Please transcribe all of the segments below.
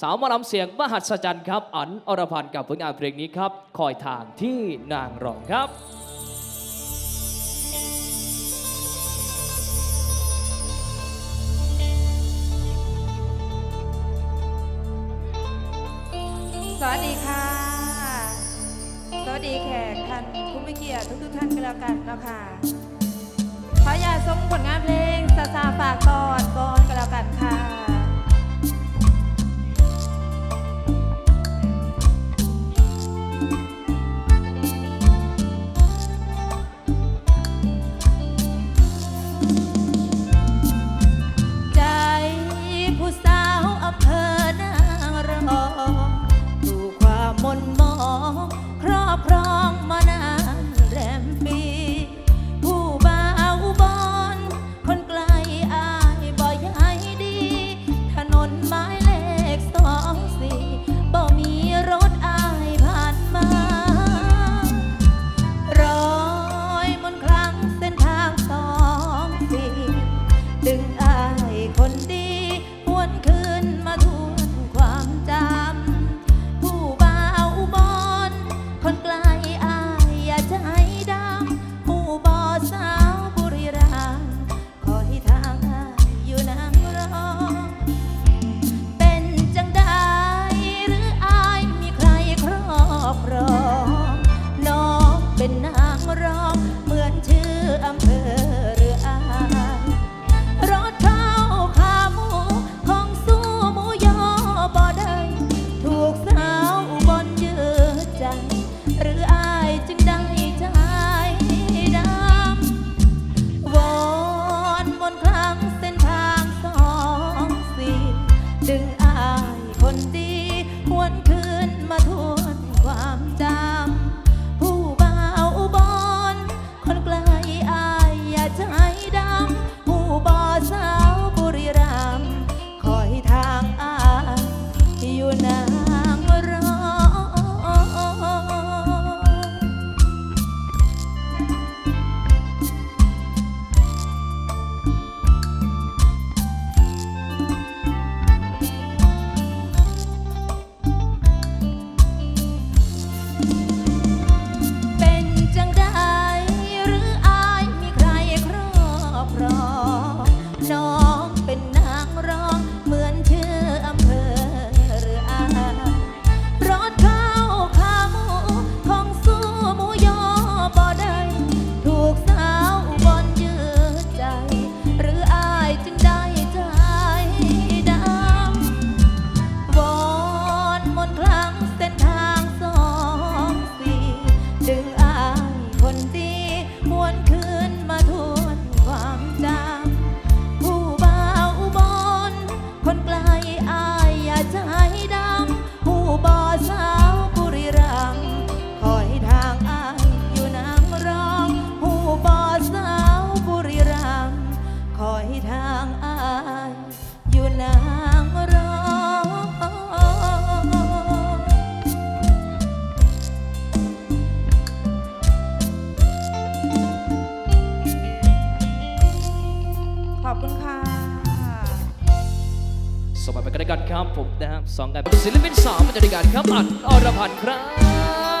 สาวมาลำเสียงมหัศจรรย์ครับ อันอรพันธ์กับผลงานเพลงนี้ครับ คอยทางที่นางรองครับสวัสดีค่ะ สวัสดีแขกท่านคุณไม่เกียรติทุกท่านก็แล้วกันนะคะขออย่าทรงผลงานเพลงซาซาฝากตอนก่อนก็แล้วกันค่ะ saudade. ครับผมนะครับสองกันศิลปินสามบรรยาการครับอัดอรพันธ์ครับ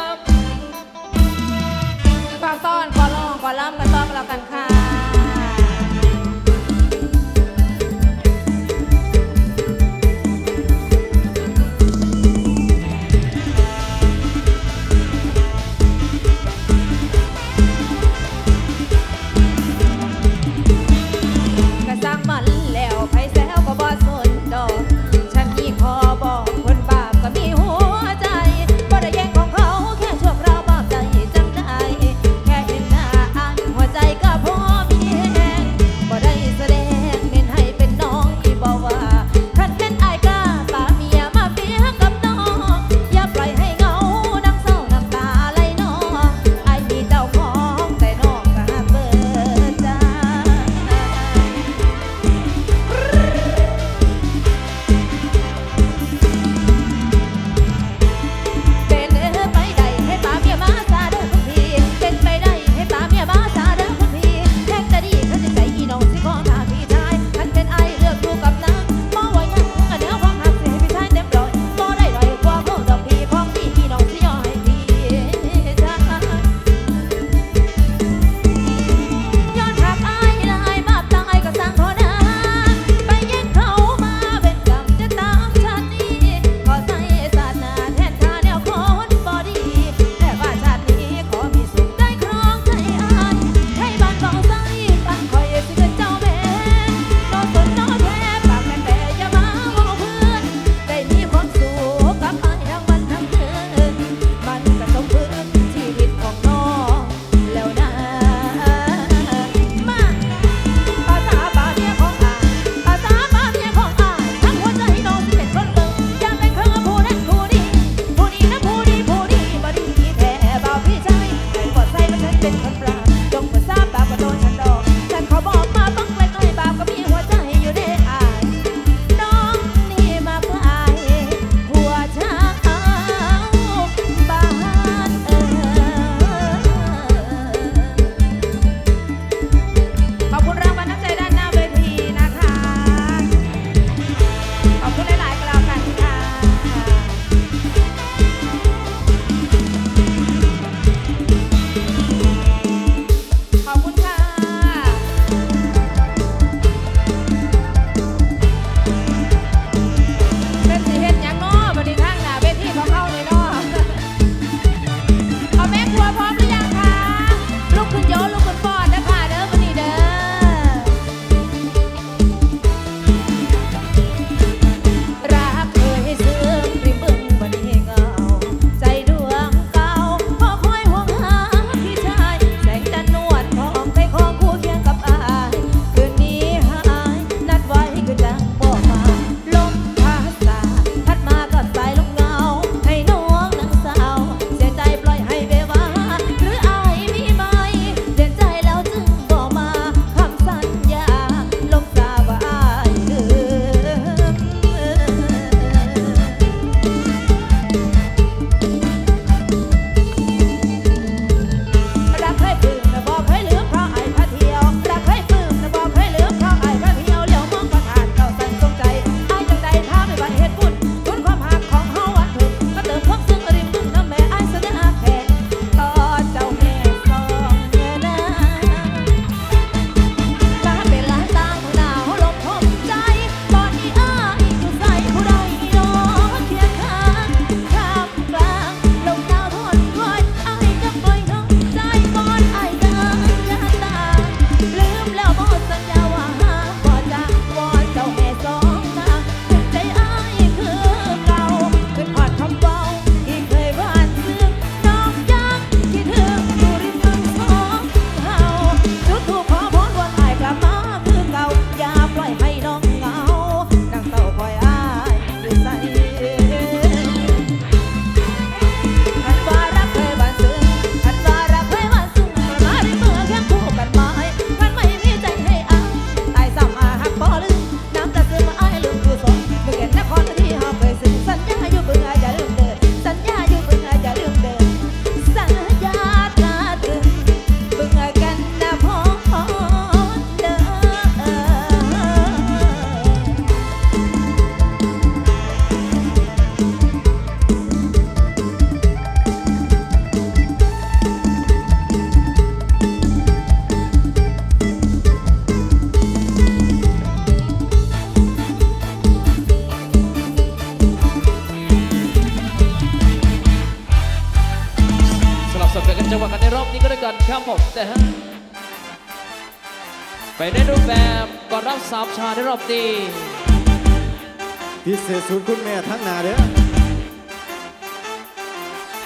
พิเศษสุดคุณแม่ทั้งนาเด้อ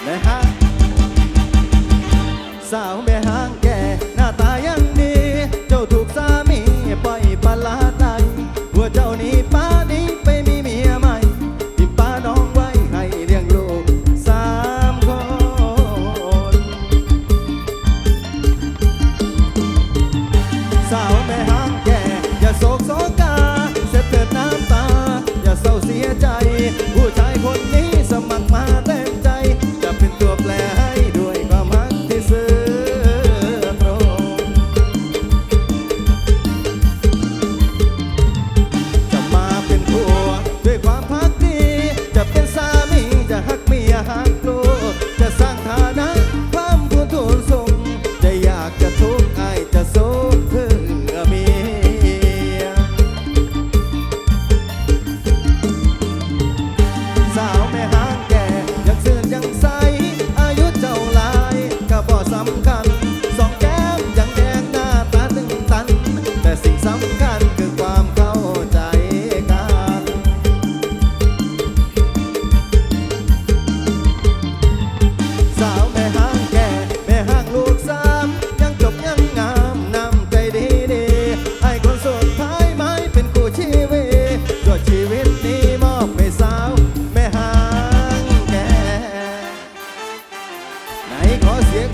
แม่ฮะสาวแม่ห้างแก่หน้าตายังดี เจ้าถูกสามีปล่อยปลาตายหัวเจ้านี้ see a die.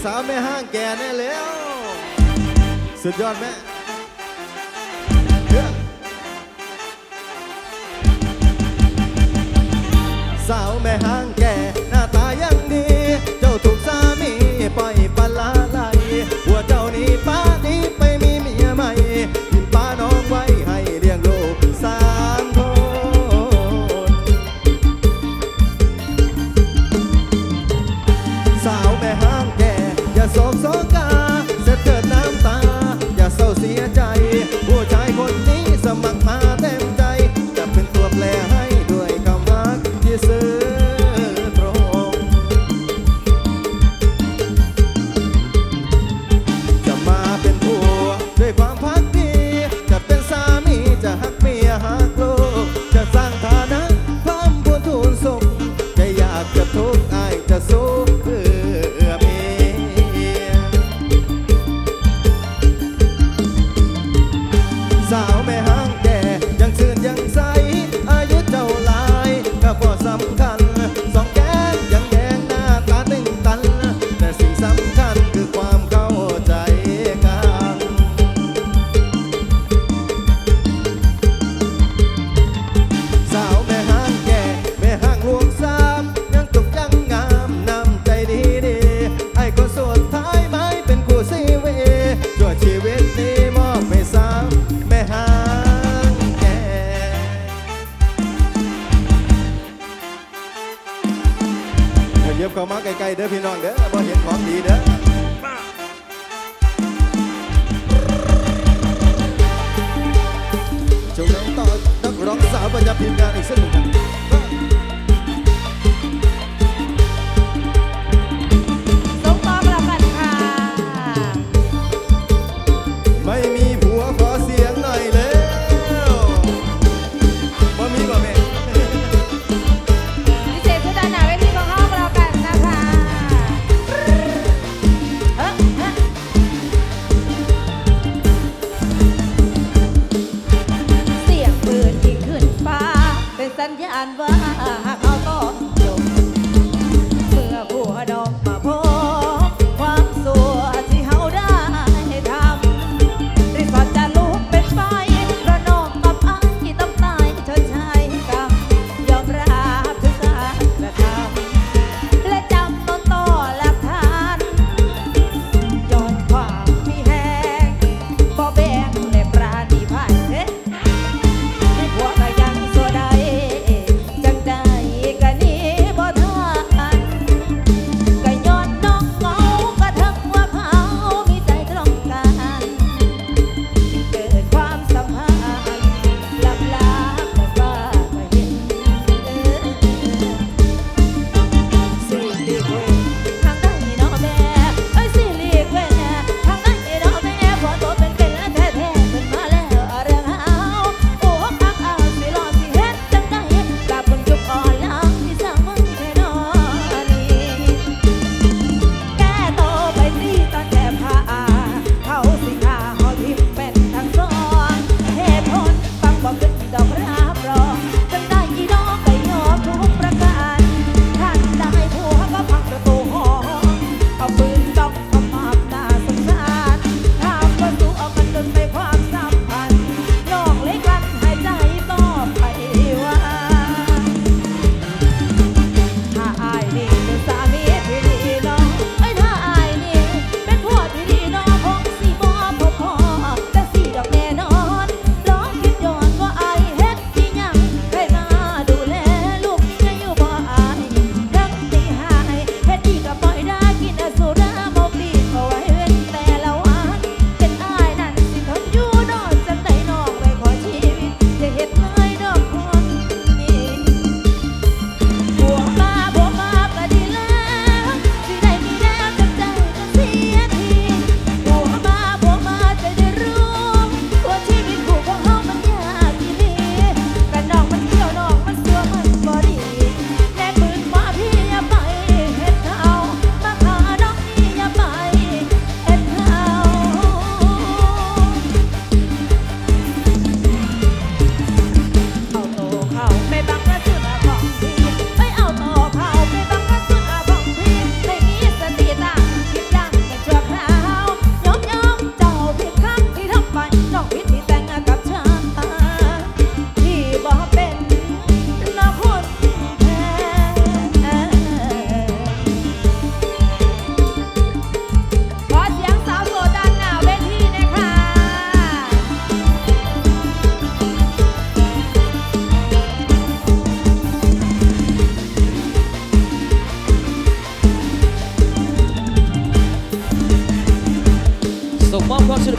สาวแม่ห้างแก่แน่แล้ว สุดยอดแม่สาวแม่ห้างแก่หน้าตายังดี เจ้าถูกสามีปล่อยปลา so